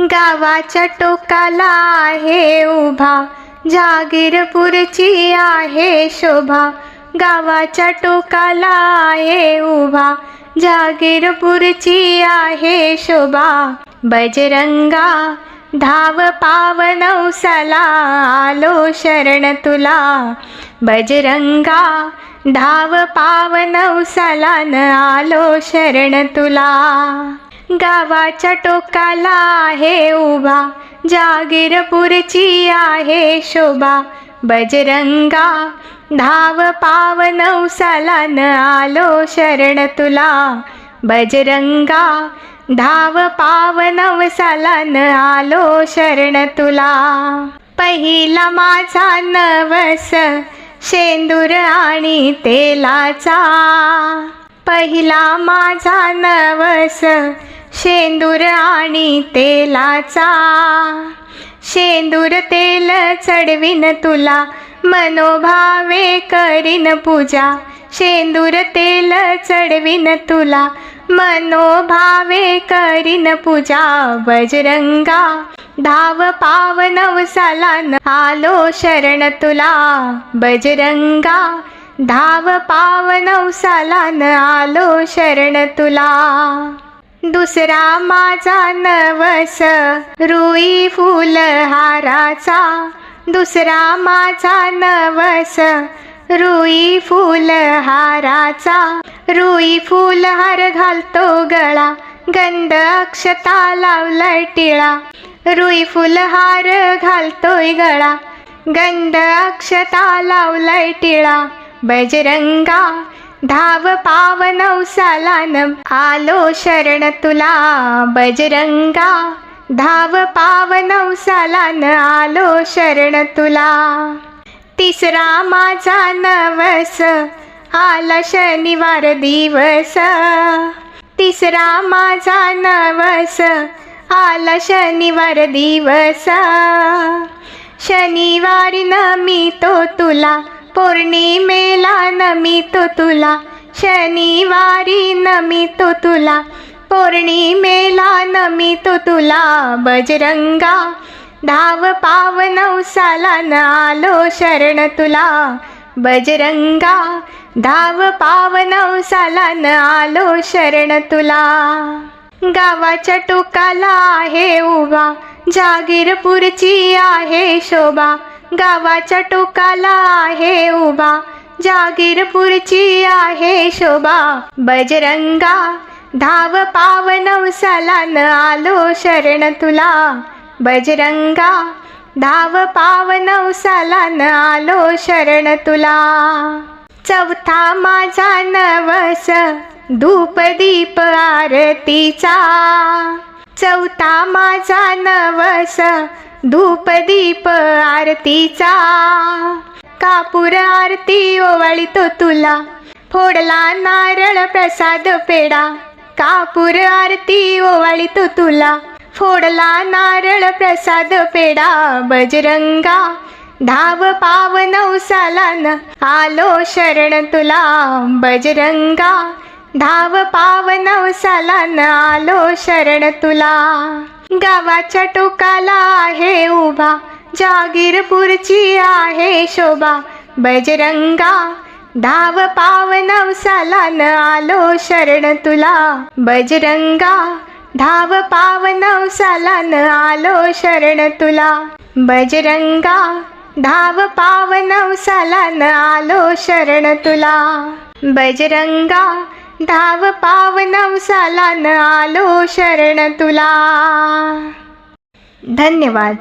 गावाच्या टोकाला आहे उभा. जागीरपूरची आहे शोभा. गावाच्या टोकाला आहे उभा. जागीरपूरची आहे शोभा. बजरंगा धाव पावन नवसाला आलो शरण तुला. बजरंगा धाव पावन नवसाला न आलो शरण तुला. गावाच्या टोकाला आहे उभा. जागीरपूरची आहे शोभा. बजरंगा धाव पाव नवसाला न आलो शरण तुला. बजरंगा धाव पाव नवसाला न आलो शरण तुला. पहिला माझा नवस शेंदूर आणि तेलाचा. पहिला माझा नवस शेंदूर आणि तेलाचा. शेंदूर तेल चढवीन तुला मनोभावे करीन पूजा. शेंदूर तेल चढवीन तुला मनोभावे करीन पूजा. बजरंगा धाव पाव नवसालान आलो शरण तुला. बजरंगा धाव पाव नवसालान आलो शरण तुला. दुसरा माझा नवस रुई फुलहाराचा दुसरा माझा नवस रुई फुलहाराचा रुई फुलहार घालतो गळा गंध अक्षता लावलाय टिळा. रुई फुलहार घालतोय गळा गंध अक्षता लावलाय टिळा. बजरंगा धाव पाव नवसाला आलो शरण तुला बजरंगा. धाव पाव नवसालान आलो शरण तुला. तिसरा माझा नवस आला शनिवार दिवस. तिसरा माझा नवस आला शनिवार दिवस. शनिवारी नमितो तुला पौर्णिमेला नमितो तुला शनिवारी नमितो तुला. पौर्णिमेला नमितो तुला बजरंगा. धाव पाव नवसाला न आलो शरण तुला बजरंगा. धाव पाव नवसाला न आलो शरण तुला. गावाच्या टोकाला आहे उभा जागीरपूरची आहे शोभा. गावाच्या टोकाला आहे उभा. जागीरपूरची आहे शोभा. बजरंगा धाव पाव नवसाला न आलो शरण तुला. बजरंगा धाव पाव नवसाला न आलो शरण तुला. चौथा माझा नवस धूप दीप आरतीचा. चौथा माझा नवस धूप दीप आरतीचा. कापूर आरती ओवाळीतो तुला. फोडला नारळ प्रसाद पेडा कापूर आरती ओवाळीतो तुला. फोडला नारळ प्रसाद पेडा बजरंगा धाव पाव नवसालान आलो शरण तुला. बजरंगा धाव पाव नवसालान आलो शरण तुला. गावाच्या टोकाला आहे उभा. जागीरपूरची आहे शोभा. बजरंगा धाव पाव नवसाला न आलो शरण तुला. बजरंगा धाव पाव नवसाला न आलो शरण तुला. बजरंगा धाव पाव नवसाला न आलो शरण तुला. बजरंगा धाव पाव नवसाला न आलो शरण तुला. धन्यवाद.